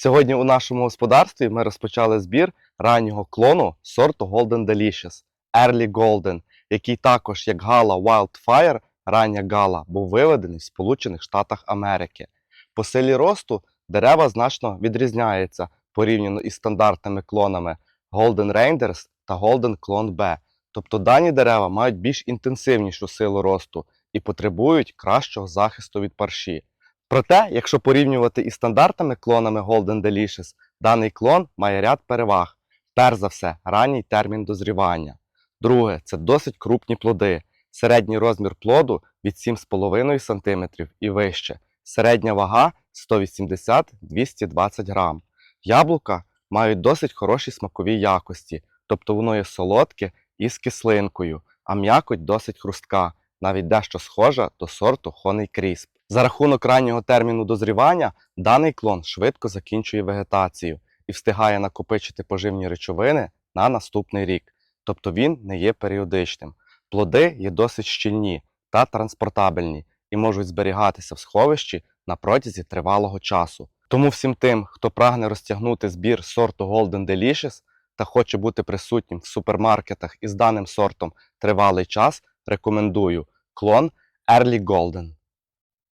Сьогодні у нашому господарстві ми розпочали збір раннього клону сорту Golden Delicious Early Golden, який також як гала Wildfire, рання гала, був виведений в Сполучених Штатах Америки. По силі росту дерева значно відрізняються порівняно із стандартними клонами Golden Rangers та Golden Clone B. Тобто дані дерева мають більш інтенсивнішу силу росту і потребують кращого захисту від парші. Проте, якщо порівнювати із стандартними клонами Golden Delicious, даний клон має ряд переваг. Перш за все, ранній термін дозрівання. Друге, це досить крупні плоди. Середній розмір плоду від 7,5 см і вище. Середня вага 180-220 грам. Яблука мають досить хороші смакові якості, тобто воно є солодке і з кислинкою, а м'якоть досить хрустка, навіть дещо схожа до сорту Honey Crisp. За рахунок раннього терміну дозрівання даний клон швидко закінчує вегетацію і встигає накопичити поживні речовини на наступний рік, тобто він не є періодичним. Плоди є досить щільні та транспортабельні і можуть зберігатися в сховищі на протязі тривалого часу. Тому всім тим, хто прагне розтягнути збір сорту Golden Delicious та хоче бути присутнім в супермаркетах із даним сортом тривалий час, рекомендую клон Early Golden.